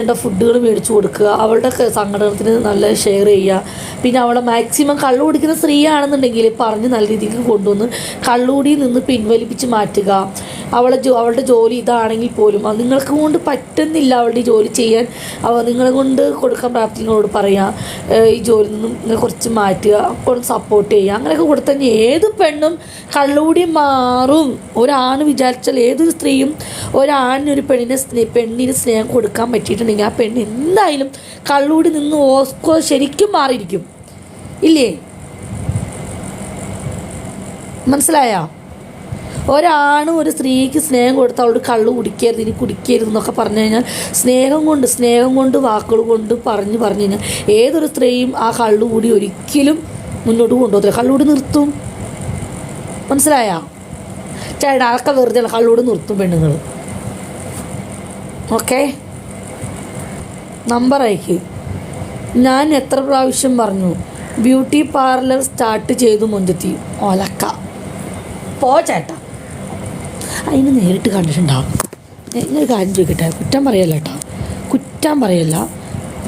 വേണ്ട ഫുഡുകൾ മേടിച്ചു കൊടുക്കുക അവളുടെ സംഘടനത്തിന് നല്ല ഷെയർ ചെയ്യുക. പിന്നെ അവളെ മാക്സിമം കള്ളു കുടിക്കുന്ന സ്ത്രീയാണെന്നുണ്ടെങ്കിൽ പറഞ്ഞ് നല്ല രീതിക്ക് കൊണ്ടുവന്ന് കള്ളുകൂടിയിൽ നിന്ന് പിൻവലിപ്പിച്ച് മാറ്റുക. അവളെ ജോ അവളുടെ ജോലി ഇതാണെങ്കിൽ പോലും അത് നിങ്ങൾക്ക് കൊണ്ട് പറ്റുന്നില്ല അവളുടെ ജോലി ചെയ്യാൻ. അവ നിങ്ങളെ കൊണ്ട് കൊടുക്കാൻ പ്രാപ്തിനോട് പറയാം. ഈ ജോലി നിന്നും കുറച്ച് മാറ്റുക കൊണ്ട് സപ്പോർട്ട് ചെയ്യുക. അങ്ങനെയൊക്കെ കൊടുത്താൽ ഏത് പെണ്ണും കള്ളുകൂടി മാറും. ഒരാണ് വിചാരിച്ചാൽ ഏതൊരു സ്ത്രീയും ഒരാണിന് ഒരു പെണ്ണിനെ പെണ്ണിന് സ്നേഹം കൊടുക്കാൻ പറ്റിയിട്ടുണ്ടെങ്കിൽ ആ പെണ്ണ് എന്തായാലും കള്ളൂടി നിന്ന് ഓസ്കോ ശരിക്കും മാറിയിരിക്കും. ഇല്ലേ? മനസ്സിലായോ? ഒരാണും ഒരു സ്ത്രീക്ക് സ്നേഹം കൊടുത്ത് അവളോട് കള്ളു കുടിക്കരുത് ഇനി കുടിക്കരുത് എന്നൊക്കെ പറഞ്ഞു കഴിഞ്ഞാൽ സ്നേഹം കൊണ്ട് സ്നേഹം കൊണ്ട് വാക്കുകൾ കൊണ്ട് പറഞ്ഞ് പറഞ്ഞു കഴിഞ്ഞാൽ ഏതൊരു സ്ത്രീയും ആ കള്ളു കൂടി ഒരിക്കലും മുന്നോട്ട് കൊണ്ടുപോകത്തില്ല. കള്ളുകൂടി നിർത്തും. മനസ്സിലായോ? ചേട്ടാ അതൊക്കെ വെറുതെ കള്ളൂടി നിർത്തും പെണ്ണുങ്ങൾ ഓക്കെ? നമ്പർ അയക്ക്. ഞാൻ എത്ര പ്രാവശ്യം പറഞ്ഞു ബ്യൂട്ടി പാർലർ സ്റ്റാർട്ട് ചെയ്തു മുഞ്ചത്തി ഒലക്ക. പോ ചേട്ടാ. അതിന് നേരിട്ട് കണ്ടിട്ടുണ്ടാവും ഞാനൊരു കാര്യം ചോദിക്കട്ടെ. കുറ്റം പറയല്ല കേട്ടോ. കുറ്റം പറയല്ല.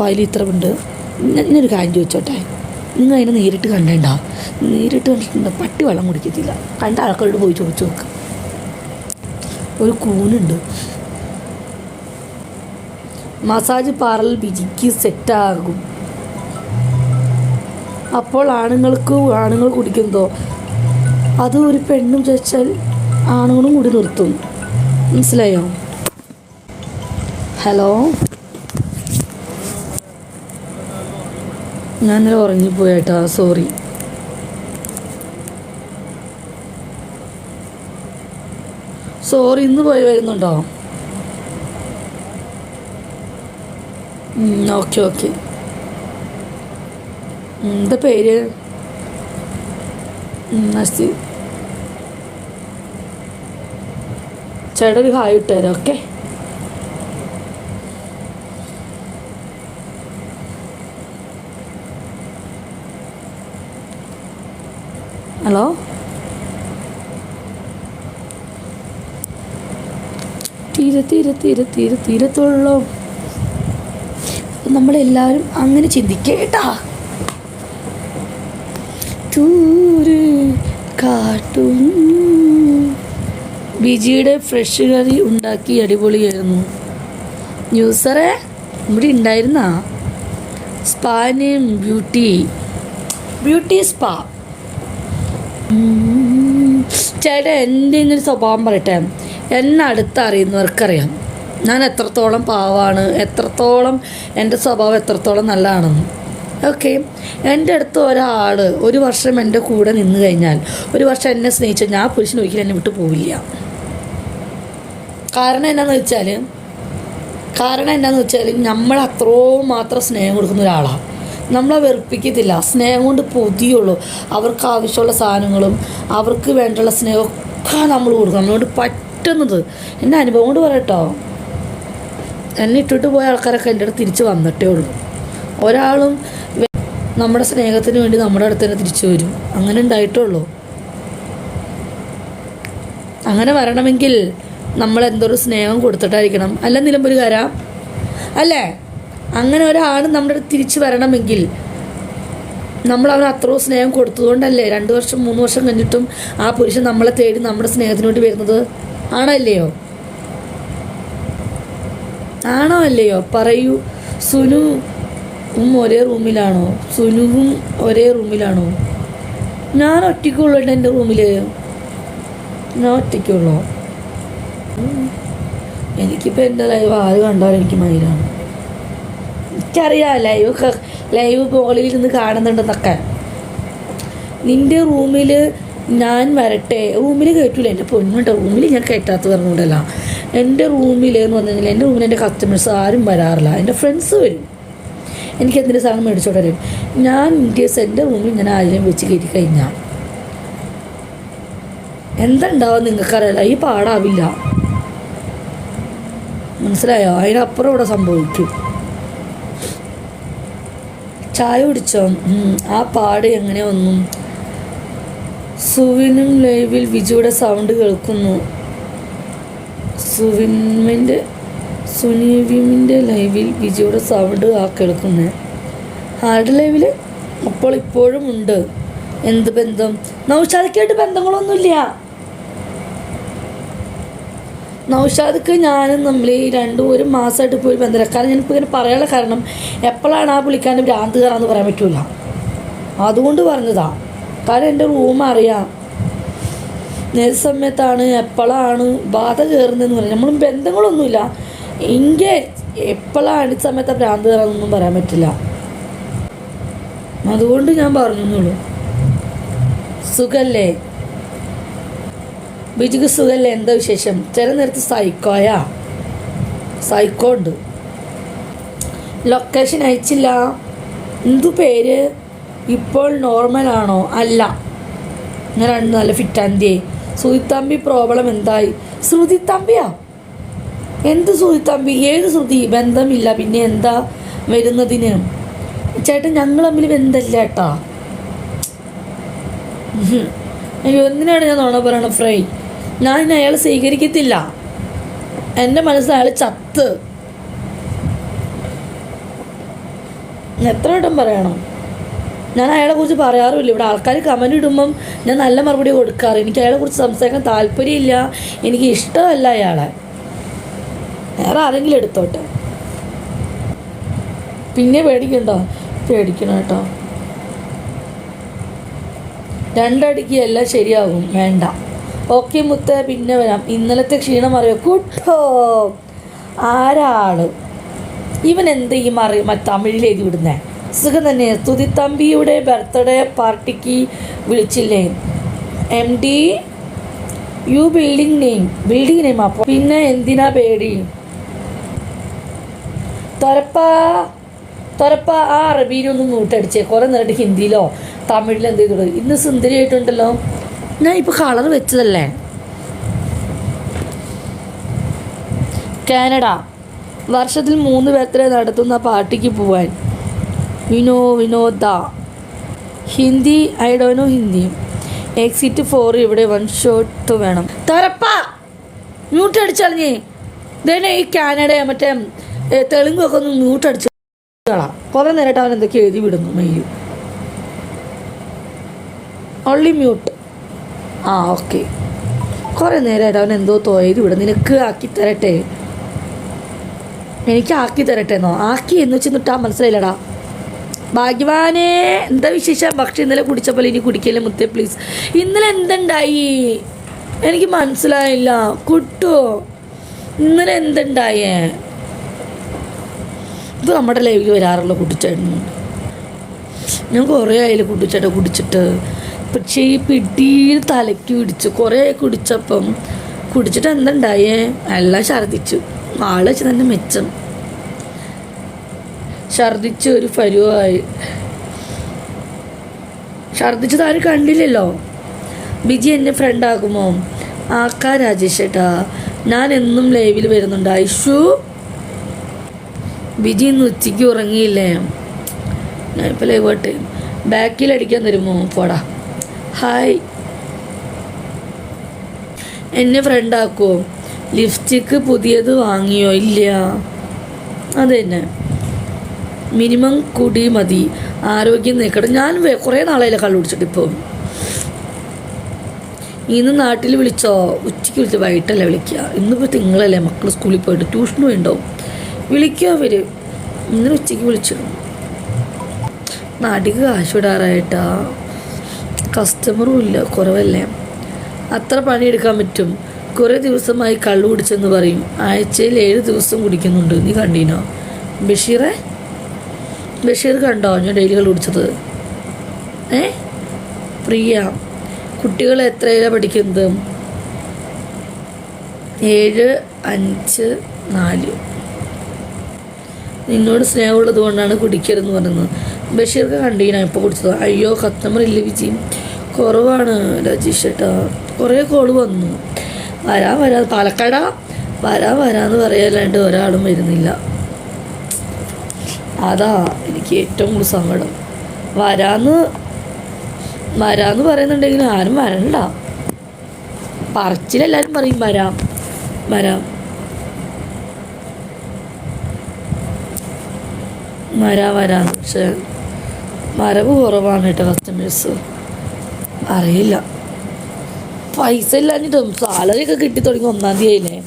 അതിൽ ഇത്ര ഉണ്ട്. ഞാനൊരു കാര്യം ചോദിച്ചോട്ടെ. നിങ്ങൾ അതിനെ നേരിട്ട് കണ്ടേണ്ട നേരിട്ട് കണ്ടിട്ടുണ്ട്? പട്ടി വെള്ളം കുടിക്കത്തില്ല. കണ്ട ആൾക്കാരോട് പോയി ചോദിച്ചു നോക്കാം. ഒരു കൂനുണ്ട്. Massage parlour ബിജിക്ക് സെറ്റാകും. അപ്പോൾ ആണുങ്ങൾക്ക് ആണുങ്ങൾ കുടിക്കുന്നതോ? അത് ഒരു പെണ്ണും ചോദിച്ചാൽ ആണുങ്ങളും കൂടി നിർത്തും. മനസ്സിലായോ? ഹലോ? ഞാൻ ഇന്നലെ ഉറങ്ങിപ്പോയേട്ടാ സോറി. സോറി ഇന്ന് പോയി വരുന്നുണ്ടോ? Okay okay. എന്താ പേര്? ചേട്ടൻ ചേട്ടാ ഒരു ഹായ് ഇട്ടുതരാം ഓക്കെ. ഹലോ? തീരെ തീരെ തീരെ തീരെ തീരത്തുള്ളൂ. നമ്മളെല്ലാവരും അങ്ങനെ ചിന്തിക്കേട്ടാ തൂര് കാട്ടും ബിജിയുടെ ഫ്രഷ് കറി ഉണ്ടാക്കി അടിപൊളിയായിരുന്നു. ന്യൂസറെ ഇവിടെ ഉണ്ടായിരുന്ന? സ്പാനിയും ബ്യൂട്ടി. Beauty spa. ചേട്ടാ എന്റെ ഇന്നൊരു സ്വഭാവം പറയട്ടെ. എന്നെ അടുത്തറിയുന്നവർക്കറിയാം. ഞാൻ എത്രത്തോളം പാവാണ് എത്രത്തോളം എന്റെ സ്വഭാവം എത്രത്തോളം നല്ലതാണെന്ന്. ഓക്കെ എന്റെ അടുത്ത് ഒരാൾ ഒരു വർഷം എന്റെ കൂടെ നിന്ന് കഴിഞ്ഞാൽ ഒരു വർഷം എന്നെ സ്നേഹിച്ച ഞാൻ പുരുഷൻ ഒരിക്കലും എന്നെ വിട്ടു പോവില്ല. കാരണം എന്നാന്ന് വെച്ചാൽ കാരണം എന്താണെന്ന് വെച്ചാൽ നമ്മൾ അത്രയും മാത്രം സ്നേഹം കൊടുക്കുന്ന ഒരാളാണ് നമ്മളെ വെറുപ്പിക്കത്തില്ല. സ്നേഹം കൊണ്ട് പൊതിയുള്ളൂ. അവർക്ക് ആവശ്യമുള്ള സാധനങ്ങളും അവർക്ക് വേണ്ടുള്ള സ്നേഹമൊക്കെ നമ്മൾ കൊടുക്കും. നമ്മളോട് പറ്റുന്നത്. എന്റെ അനുഭവം കൊണ്ട് പറയട്ടോ. എന്നെ ഇട്ടിട്ട് പോയ ആൾക്കാരൊക്കെ എന്റെ അടുത്ത് തിരിച്ച് വന്നിട്ടേ ഉള്ളൂ. ഒരാളും നമ്മുടെ സ്നേഹത്തിന് വേണ്ടി നമ്മുടെ അടുത്ത് തന്നെ തിരിച്ചു വരും. അങ്ങനെ ഉണ്ടായിട്ടുള്ളൂ. അങ്ങനെ വരണമെങ്കിൽ നമ്മൾ എന്തൊരു സ്നേഹം കൊടുത്തിട്ടായിരിക്കണം. അല്ല നിലമ്പൊരുകാര അല്ലേ? അങ്ങനെ ഒരാൾ നമ്മുടെ അടുത്ത് തിരിച്ചു വരണമെങ്കിൽ നമ്മൾ അവന് അത്രയും സ്നേഹം കൊടുത്തതുകൊണ്ടല്ലേ? രണ്ട് വർഷം മൂന്ന് വർഷം കഴിഞ്ഞിട്ടും ആ പുരുഷൻ നമ്മളെ തേടി നമ്മുടെ സ്നേഹത്തിനോട്ട് വരുന്നത്? ആണല്ലയോ ആണോ അല്ലയോ? പറയൂ. സുനു ഉം ഒരേ റൂമിലാണോ? സുനുവും ഒരേ റൂമിലാണോ? ഞാൻ ഒറ്റയ്ക്കുള്ളൂ എന്റെ റൂമിൽ ഞാൻ ഒറ്റയ്ക്കുള്ളൂ. എനിക്കിപ്പോൾ എന്റെ ലൈവ്? ആര് കണ്ടാലും എനിക്ക് മയിലാണ് എനിക്കറിയാം ലൈവ് ലൈവ് മുകളിൽ നിന്ന് കാണുന്നുണ്ടെന്നൊക്കെ. നിന്റെ റൂമിൽ ഞാൻ വരട്ടെ. റൂമിൽ കയറ്റൂല എന്റെ പൊന്നുണ്ട് റൂമിൽ ഞാൻ കയറ്റാത്ത പറഞ്ഞുകൊണ്ടല്ല. എന്റെ റൂമിൽ എന്ന് പറഞ്ഞു കഴിഞ്ഞാൽ എന്റെ റൂമിൽ എന്റെ കസ്റ്റമേഴ്സ് ആരും വരാറില്ല. എന്റെ ഫ്രണ്ട്സ് വരും. എനിക്ക് എന്തിന്റെ സാധനം മേടിച്ചോട്ടെ വരും ഞാൻ ഇൻകേസ് എന്റെ റൂമിൽ ഞാൻ ആരെയും വെച്ച് കയറ്റി കഴിഞ്ഞാൽ എന്തുണ്ടാവും നിങ്ങൾക്കറിയില്ല ഈ പാടാവില്ല. മനസ്സിലായോ? അതിനപ്പുറം ഇവിടെ സംഭവിക്കും. ചായ കുടിച്ചോ? ആ പാട് എങ്ങനെ വന്നു സുവിനും ലൈവിൽ വിജുയുടെ സൗണ്ട് കേൾക്കുന്നു. സുവിൻമിന്റെ സുനീവിമിന്റെ ലൈവിൽ വിജയുടെ സൗണ്ട് ആ കേൾക്കുന്നത് ആരുടെ ലൈവിൽ? അപ്പോൾ ഇപ്പോഴും ഉണ്ട്. എന്ത് ബന്ധം? നൗഷാദിക്കായിട്ട് ബന്ധങ്ങളൊന്നുമില്ല. നൗഷാദിക്ക് ഞാനും ഈ രണ്ടും ഒരു മാസമായിട്ട് പോയി ബന്ധമില്ല. കാരണം ഞാനിപ്പോൾ ഇങ്ങനെ പറയാനുള്ള കാരണം എപ്പോഴാണ് ആ പുള്ളിക്കാരന്റെ ഭ്രാന്ത് കയറാന്ന് പറയാൻ പറ്റില്ല അതുകൊണ്ട് പറഞ്ഞതാ. കാരണം എന്റെ റൂം അറിയാം. ഏത് സമയത്താണ് എപ്പോഴാണ് ബാധ കയറുന്നതെന്ന് പറയാം. നമ്മളും ബന്ധങ്ങളൊന്നുമില്ല. എങ്കിൽ എപ്പോഴാണ് സമയത്ത് ഭ്രാന്ത് കയറാന്നൊന്നും പറയാൻ പറ്റില്ല. അതുകൊണ്ട് ഞാൻ പറഞ്ഞുള്ളൂ സുഖല്ലേ? ബിജുക്ക് സുഖല്ലേ? എന്താ വിശേഷം? ചില നേരത്ത് സൈക്കോയാ. സൈക്കോ ഉണ്ട്. ലൊക്കേഷൻ അയച്ചില്ല. എന്തു പേര്? ഇപ്പോൾ നോർമലാണോ അല്ല. ഞാൻ രണ്ട് നല്ല ഫിറ്റാന്തിയെ സുതിത്തമ്പി പ്രോബ്ലം എന്തായി? ശ്രുതിത്തമ്പിയാ എന്ത് ശ്രുതിത്തമ്പി ഏത് ശ്രുതി? ബന്ധമില്ല. പിന്നെ എന്താ വരുന്നതിന്? ചേട്ടൻ ഞങ്ങൾ തമ്മിൽ ബന്ധമില്ല ഏട്ടാ. അയ്യോ എന്തിനാണ് ഞാൻ നുണ പറയണത് ഫ്രൈ? ഞാൻ അയാളെ സ്വീകരിക്കത്തില്ല. എന്റെ മനസ്സിൽ അയാൾ ചത്ത്. എത്ര വട്ടം പറയണം? ഞാൻ അയാളെ കുറിച്ച് പറയാറുമില്ല. ഇവിടെ ആൾക്കാർ കമന്റ് ഇടുമ്പം ഞാൻ നല്ല മറുപടി കൊടുക്കാറ്. എനിക്ക് അയാളെ കുറിച്ച് സംസാരിക്കാൻ താല്പര്യമില്ല. എനിക്ക് ഇഷ്ടമല്ല അയാളെ. വേറെ ആരെങ്കിലും എടുത്തോട്ടെ? പിന്നെ പേടിക്കണ്ടോ. പേടിക്കണം കേട്ടോ. രണ്ടടിക്ക് എല്ലാം ശരിയാകും വേണ്ട. ഓക്കെ മുത്ത പിന്നെ വരാം. ഇന്നലത്തെ ക്ഷീണം അറിയോ? കുട്ടോ ആരാൾ? ഇവൻ എന്ത് ഈ മറി തമിഴിലേക്ക് വിടുന്നേ? സുഖം തന്നെ സ്തുതിത്തമ്പിയുടെ ബർത്ത്ഡേ പാർട്ടിക്ക് വിളിച്ചില്ലേ? M D U building name building name അപ്പോൾ പിന്നെ എന്തിനാ പേടി? തൊരപ്പ തൊരപ്പ ആ അറബീനൊന്നും നൂട്ടടിച്ചേ കുറേ നേരിട്ട് ഹിന്ദിയിലോ തമിഴിലോ എന്ത് ചെയ്തോളൂ. ഇന്ന് സുന്ദരിയായിട്ടുണ്ടല്ലോ ഞാൻ ഇപ്പോൾ കളർ വെച്ചതല്ലേ? കാനഡ. വർഷത്തിൽ മൂന്ന് ബർത്ത്ഡേ നടത്തുന്ന പാർട്ടിക്ക് പോവാൻ. വിനോ വിനോദ ഹിന്ദി ഐ ഡോ നോ ഹിന്ദി. എക്സിറ്റ് ഫോർ ഇവിടെ വൺ ഷോട്ട് വേണം. തറപ്പ മ്യൂട്ട് അടിച്ചറിഞ്ഞേ ഇതന്നെ ഈ കാനഡ മറ്റേ തെലുങ്കൊക്കെ ഒന്ന് മ്യൂട്ട് അടിച്ചു കളാം. കുറേ നേരമായിട്ട് അവൻ എന്തൊക്കെ എഴുതി വിടുന്നു മെയിൽ. ഒള്ളി മ്യൂട്ട് ആ ഓക്കെ. കുറേ നേരമായിട്ട് അവൻ എന്തോ എഴുതി വിടും നിനക്ക് ആക്കി തരട്ടെ. എനിക്ക് ആക്കി തരട്ടെ എന്നോ ആക്കി എന്ന് വെച്ചിട്ടാ മനസ്സിലായില്ലടാ. ഭാഗ്യവാനേ എന്താ വിശേഷം? പക്ഷെ ഇന്നലെ കുടിച്ചപ്പോൾ ഇനി കുടിക്കല്ലേ മുത്തേ പ്ലീസ് ഇന്നലെ എന്തുണ്ടായി? എനിക്ക് മനസ്സിലായില്ല. കുട്ടോ? ഇന്നലെ എന്തുണ്ടായേ? ഇത് നമ്മുടെ ലൈവിൽ വരാറുള്ള കുട്ടിച്ചേട്ടൻ. ഞാൻ കുറേ ആയില്ല കുട്ടിച്ചേട്ടൻ കുടിച്ചിട്ട്. പക്ഷേ ഈ പിടിയിൽ തലയ്ക്ക് പിടിച്ചു കുറേ കുടിച്ചപ്പം കുടിച്ചിട്ട് എന്തുണ്ടായേ? എല്ലാം ഛർദ്ദിച്ചു. ആളെ വെച്ച് തന്നെ മെച്ചം. ഛർദിച്ച് ഒരു പരുവായി. ഛർദിച്ചത് ആരും കണ്ടില്ലല്ലോ. ബിജി എന്നെ ഫ്രണ്ടാകുമോ ആക്കാ രാജേഷ് ഏട്ടാ. ഞാൻ എന്നും ലൈവിൽ വരുന്നുണ്ട്. ഐഷു? ബിജി ഇന്ന് ഉച്ചയ്ക്ക് ഉറങ്ങിയില്ലേ? ഞാൻ ഇപ്പോൾ ലൈവ് ആട്ടെ ബാക്കിൽ അടിക്കാൻ തരുമോ? പോടാ. ഹായ് എന്നെ ഫ്രണ്ടാക്കുമോ ലിപ്സ്റ്റിക്ക് പുതിയത് വാങ്ങിയോ? ഇല്ല. അത് തന്നെ. മിനിമം കുടി മതി. ആരോഗ്യം നിൽക്കട്ടെ ഞാൻ കുറേ നാളായില്ല കള്ളു കുടിച്ചിട്ട് ഇപ്പോൾ ഇന്ന് നാട്ടിൽ വിളിച്ചോ? ഉച്ചയ്ക്ക് വിളിച്ചോ? വൈകിട്ടല്ലേ വിളിക്കുക. ഇന്നിപ്പോൾ തിങ്കളല്ലേ? മക്കൾ സ്കൂളിൽ പോയിട്ട് ട്യൂഷനും ഉണ്ടാവും വിളിക്കുക അവർ ഇന്നലെ ഉച്ചയ്ക്ക് വിളിച്ചിരുന്നു. നാട്ടിക്ക് കാശ് വിടാറായിട്ടാ. കസ്റ്റമറും ഇല്ല. കുറവല്ലേ? അത്ര പണിയെടുക്കാൻ പറ്റും. കുറേ ദിവസമായി കള്ളു കുടിച്ചെന്ന് പറയും. ആഴ്ചയിൽ ഏഴ് ദിവസം കുടിക്കുന്നുണ്ട്. നീ കണ്ടീനോ? ബഷീറെ? ബഷീർ കണ്ടോ ഞാൻ ഡെയിലി കളി കുടിച്ചത്? ഏ? പ്രിയ കുട്ടികൾ എത്രയിലാണ് പഠിക്കുന്നത്? ഏഴ് അഞ്ച് നാല്. നിന്നോട് സ്നേഹമുള്ളത് കൊണ്ടാണ് കുടിക്കരുതെന്ന് പറയുന്നത് ബഷീർക്ക് കണ്ടീനാ ഇപ്പോൾ കുടിച്ചത്. അയ്യോ കസ്റ്റമർ ഇല്ല വിജി? കുറവാണ് രജീഷ് ഏട്ടാ. കുറേ കോൾ വന്നു. വരാ വരാ. പാലക്കാടാ? വരാ വരാന്ന് പറയാല്ലാണ്ട് ഒരാളും വരുന്നില്ല. അതാ എനിക്ക് ഏറ്റവും കൂടുതൽ സങ്കടം. വരാന്ന് വരാന്ന് പറയുന്നുണ്ടെങ്കിൽ ആരും വരണ്ട. പറച്ചിലെല്ലാവരും പറയും വരാം വരാം. വരാ വരാ. പക്ഷെ വരവ് കുറവാണ് കേട്ടോ കസ്റ്റമേഴ്സ് അറിയില്ല. പൈസ ഇല്ലാഞ്ഞിട്ടും സാലറി ഒക്കെ കിട്ടി തുടങ്ങി ഒന്നാം തീയതി ആയില്ലേ?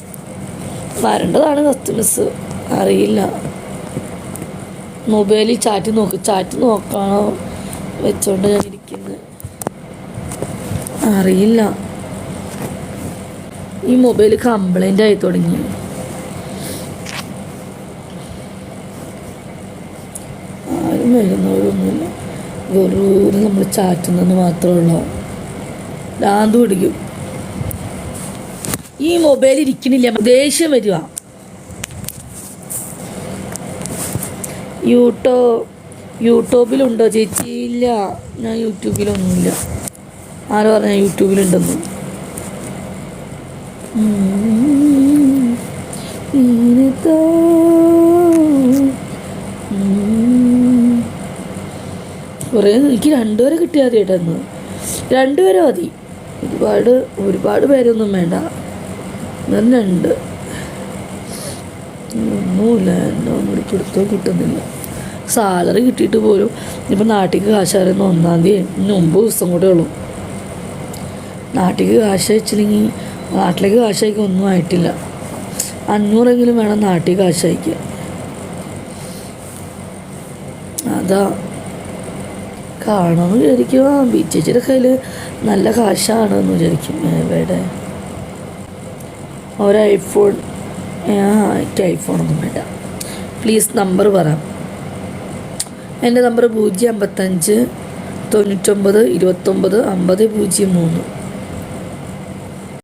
വരേണ്ടതാണ് കസ്റ്റമേഴ്സ് അറിയില്ല. മൊബൈലിൽ ചാറ്റ് നോക്ക് ചാറ്റ് നോക്കാണോ വെച്ചോണ്ട് ഞാൻ ഇരിക്കുന്നത് അറിയില്ല. ഈ മൊബൈൽ കംപ്ലൈന്റ് ആയി തുടങ്ങി. ആരും വരുന്നവരൊന്നുമില്ല. വെറുതെ നമ്മൾ ചാറ്റുന്നെന്ന് മാത്രമേ ഉള്ളൂ. ഭ്രാന്ത് പിടിക്കും. ഈ മൊബൈൽ ഇരിക്കണില്ല ദേഷ്യം വരിക. യൂട്ടോ യൂട്യൂബിലുണ്ടോ? ചേച്ചി ഇല്ല. ഞാൻ യൂട്യൂബിലൊന്നുമില്ല. ആര് പറഞ്ഞ യൂട്യൂബിലുണ്ടെന്ന്. കുറേ എനിക്ക് രണ്ടുപേരെ കിട്ടിയാൽ മതി കേട്ടോ ഇന്ന്. രണ്ടുപേരെ മതി. ഒരുപാട് ഒരുപാട് പേരൊന്നും വേണ്ട. രണ്ട് ഒന്നുമില്ല. എന്നെ ഒന്നും പിടുത്തവും കിട്ടുന്നില്ല. സാലറി കിട്ടിയിട്ട് പോലും ഇപ്പം നാട്ടിലേക്ക് കാശ് അറിയുന്ന ഒന്നാം തീയതി ഇന്ന് ഒമ്പത് ദിവസം കൂടെ ഉള്ളൂ. നാട്ടിലേക്ക് കാശ് അയച്ചില്ലെങ്കിൽ നാട്ടിലേക്ക് കാശ് അയക്കുക ഒന്നും ആയിട്ടില്ല. അഞ്ഞൂറെങ്കിലും വേണം നാട്ടിൽ കാശ് അയക്കുക അതാ. കാണുമെന്ന് വിചാരിക്കും ആ ബി ചേച്ചിയുടെ കയ്യിൽ നല്ല കാശാണ് എന്ന് വിചാരിക്കും. എവിടെ? ഒരു എനിക്ക് ഐഫോണൊന്നും വേണ്ട. പ്ലീസ് നമ്പർ പറ. എന്റെ നമ്പർ പൂജ്യം അമ്പത്തഞ്ച് തൊണ്ണൂറ്റൊമ്പത് ഇരുപത്തൊമ്പത് അമ്പത് പൂജ്യം മൂന്ന്.